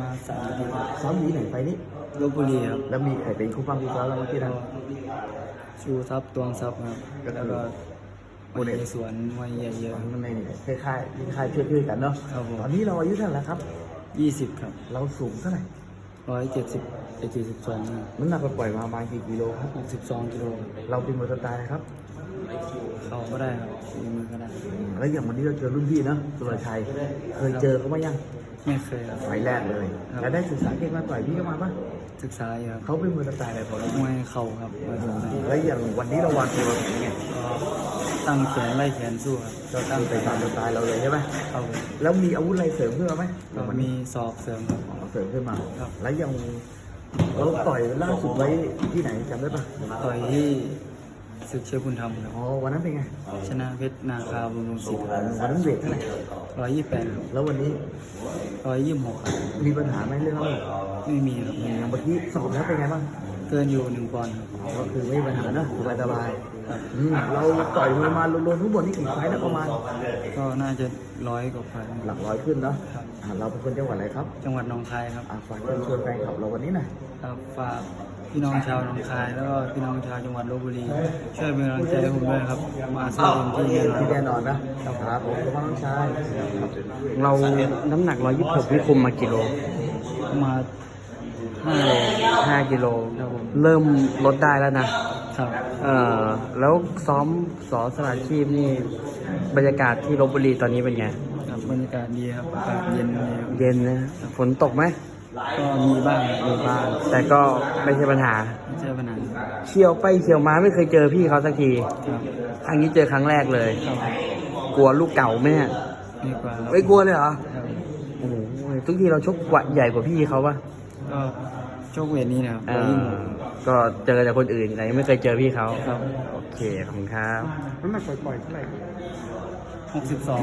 มาสามอาทิตย์ครับซ้อมอยู่ที่ไหนไฟนี้ ลบบุรีครับแล้วมีใครเป็นคู่ฟังคู่ซ้อมแล้วเมื่อกี้ก็นะ ชูทรัพย์ตวงทรัพย์ครับก็คือแล้วก็โมเดลในสวนมวยใหญ่เยอะมันในคล้ายๆคล้ายๆช่วยๆกันเนาะครับผมตอนนี้เราอายุเท่าไหร่แล้วครับยี่สิบครับเราสูงเท่าไหร่ ร้อยเจ็ดสิบเจ็ดสิบสองน้ำหนักเราปล่อยมาประมาณกี่กิโลครับ หกสิบสองกิโลเราเป็นมวยสไตล์นะครับเขาก็ได้ครับมีมือก็ได้ แล้วอย่างวันนี้เราเจอรุ่นพี่เนาะสุรชัย เคยเจอเขาไหมยัง ไม่เคยครับ ไฟล์แรกเลย ครับ แล้วได้ศึกษาเก่งมาต่อยพี่เขามาปะศึกษาอยู่ครับเขาเป็นมวยสไตล์อะไรพอรู้มวยเข่าครับมวยสไตล์แล้วอย่างวันนี้เราวางตัวเราเป็นไงก็ตั้งแขนไล่แขนสู้ครับก็ตั้งไปตามสไตล์เราเลยใช่ไหมเข้าไปแล้วมีอาวุธอะไรเสริมขึ้นมาไหมก็มีศอกเสริมครับ อ๋อเสริมขึ้นมา ครับ แล้วยังเราต่อยล่าสุดไว้ที่ไหนจำได้ปะต่อยที่ ศึกเชื่อคุณธรรมครับอ๋อวันนั้นเป็นไงชนะเพชรนาคาบุญรงศิษย์วันนั้นเวทเท่าไหร่ร้อยยี่แปดครับแล้ววันนี้ร้อยยี่หกครับมีปัญหาไหมเรื่องอะไรไม่มีครับอย่างเมื่อกี้สอบแล้วเป็นไงบ้างเกินอยู่หนึ่งปอนด์ครับอ๋อก็คือไม่มีปัญหาเนอะสบายสบายๆอืมเราต่อยมวยมารวมๆทั้งหมดนี่กี่ไฟล์นะประมาณ ก็น่าจะร้อยกว่าพันหลักร้อยขึ้นเนาะครับ อ่าเราเป็นคนจังหวัดอะไรครับจังหวัดหนองคายครับอ่าฝากเชิญชวนแฟนคลับเราวันนี้หน่อยครับฝากพี่น้องชาวหนองคาย แล้วก็พี่น้องชาวจังหวัดลบบุรี ช่วยเป็นกำลังใจให้ผมด้วยครับ มาสู้เต็มที่แน่นอนที่แน่นอนนะครับผมขอบคุณน้องชายเราน้ำหนัก 126นี่คุมมากี่โลมาห้าโล5กิโลครับผมเริ่มลดได้แล้วนะ ครับ เออแล้วซ้อมสอสลาชีพนี่ บรรยากาศที่ลบบุรีตอนนี้เป็นไง ครับบรรยากาศดีครับอากาศเย็นดีครับเย็นนะฝนตกไหมก็มีบ้างครับมีบ้างแต่ก็ไม่ใช่ปัญหาไม่ใช่ปัญหาเที่ยวไปเที่ยวมาไม่เคยเจอพี่เขาสักทีครับครั้งนี้เจอครั้งแรกเลย ครับกลัวลูกเก่าไหมเนี่ยดีกว่าครับไม่กลัวเลยเหรอครับโอ้โหทุกทีเราชกกว่าใหญ่กว่าพี่เขาปะก็โชคเวทนี้นะครับเอร้อยอยี่สิบก็เจอแต่คนอื่นแต่ยังไม่เคยเจอพี่เขาครับโอเคขอบคุณครับน้ำหนักปล่อยๆเท่าไหร่หกสิบสอง